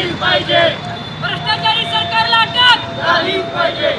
झालीच पाहिजे. भ्रष्टाचारी सरकारला अटक! झालीच पाहिजे.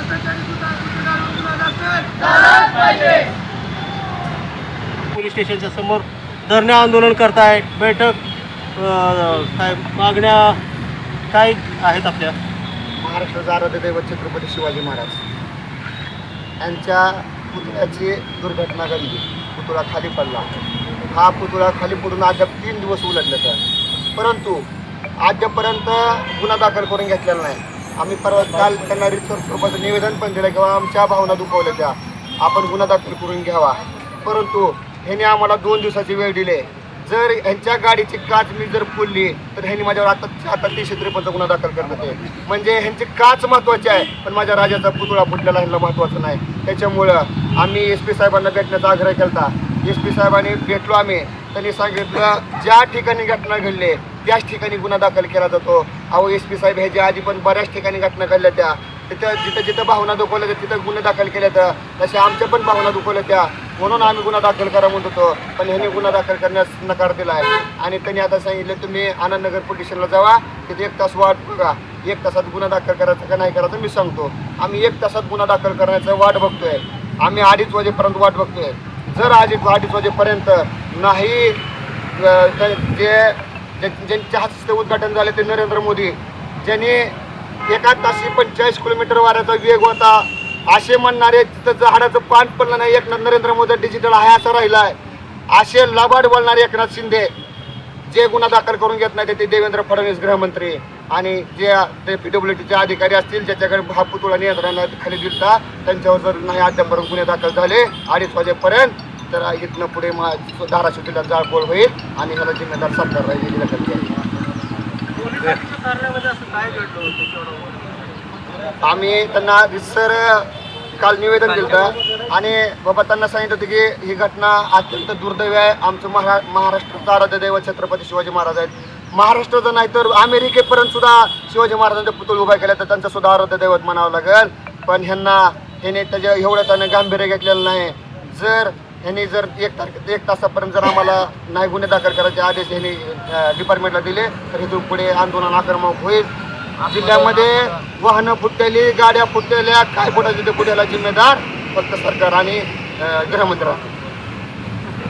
पोलीस स्टेशनच्या समोर धरणे आंदोलन करताय. बैठक काय मागण्या काय आहेत आपल्या? महाराष्ट्राचा आराध्य दैवत छत्रपती शिवाजी महाराज यांच्या पुतळ्याची दुर्घटना घडली. पुतळा खाली पडला. हा पुतळा खाली पडून अद्याप तीन दिवस उलटले तर. परंतु अद्यापर्यंत गुन्हा दाखल करून घेतलेला नाही. आम्ही परवा काल त्यांना रिसोर्स स्वरूपाचं निवेदन पण दिलं किंवा आमच्या भावना दुखवल्या त्या. आपण गुन्हा दाखल करून घ्यावा. परंतु ह्याने आम्हाला दोन दिवसाची वेळ दिली. जर ह्यांच्या गाडीची काच मी जर फुलली तर ह्यांनी माझ्यावर आता आता तीनशे त्रेपन्नचा गुन्हा दाखल करत होते म्हणजे ह्यांची काच महत्त्वाची आहे पण माझ्या राजाचा पुतळा फुटलेला ह्यांना महत्त्वाचं नाही. त्याच्यामुळं आम्ही एस पी साहेबांना भेटण्याचा आग्रह केला एस पी साहेबांनी भेटलो आम्ही. त्यांनी सांगितलं ज्या ठिकाणी घटना घडली त्याच ठिकाणी गुन्हा दाखल केला जातो. अहो एस पी साहेब ह्याच्या आधी पण बऱ्याच ठिकाणी घटना घडल्या त्या. तिथं जिथं जिथं भावना दुखवल्या त्या तिथं गुन्हे दाखल केल्या त्या तशा आमच्या पण भावना दुखवल्या त्या. म्हणून आम्ही गुन्हा दाखल करा म्हणत होतो. पण ह्यांनी गुन्हा दाखल करण्यास नकार दिला आहे. आणि त्यांनी आता सांगितलं तुम्ही आनंदनगर पोलीस स्टेशनला जावा. तिथे एक तास वाट बघा. एक तासात गुन्हा दाखल करायचा का नाही करायचं मी सांगतो. आम्ही एक तासात गुन्हा दाखल करण्याचं वाट बघतोय. आम्ही अडीच वाजेपर्यंत वाट बघतोय. जर अडीच अडीच वाजेपर्यंत नाही जे जे- ज्यांच्या हस्ते उद्घाटन झाले ते नरेंद्र मोदी. ज्यांनी एका तासी पंचेचाळीस किलोमीटर वाऱ्याचा वेग होता. असे म्हणणारे तिथं झाडाचं पान पडलं नाही. एकनाथ नरेंद्र मोदी डिजिटल आहे असं राहिलाय. असे लबाड बोलणारे एकनाथ शिंदे जे गुन्हा दाखल करून घेत नाही ते देवेंद्र फडणवीस गृहमंत्री आणि जे ते पी डब्ल्यू टीचे अधिकारी असतील ज्याच्याकडे हा पुतळा नियंत्रणाखाली दिलता त्यांच्यावर जर नाही अद्यापर्यंत गुन्हे दाखल झाले अडीच वाजेपर्यंत तर इथनं पुढे मा धाराशिव जिल्ह्यात जाळपोळ होईल आणि मला जिम्मेदार सरकार राहील आम्ही त्यांना रिसर काल निवेदन दिलं आणि बाबा त्यांना सांगितलं होतं की ही घटना अत्यंत दुर्दैव आहे. आमचं महा महाराष्ट्राचं आराध्य दैवत छत्रपती शिवाजी महाराज आहेत. महाराष्ट्राचं नाही तर अमेरिकेपर्यंत सुद्धा शिवाजी महाराजांचा पुतळ उभा केला तर त्यांचं सुद्धा आराध्य दैवत म्हणावं लागेल. पण ह्यांना ह्याने त्याच्या एवढं त्याने गांभीर्य घेतलेलं नाही. जर ह्यांनी जर एक तारखे एक तासापर्यंत जर आम्हाला नाही गुन्हे दाखल करायचे आदेश ह्यांनी डिपार्टमेंटला दिले तर इथून पुढे आंदोलन आक्रमक होईल. जिल्ह्यामध्ये वाहनं फुटलेली गाड्या फुटलेल्या काय फुटायचे ते फुटायला जिम्मेदार फक्त सरकार आणि अं, गृहमंत्री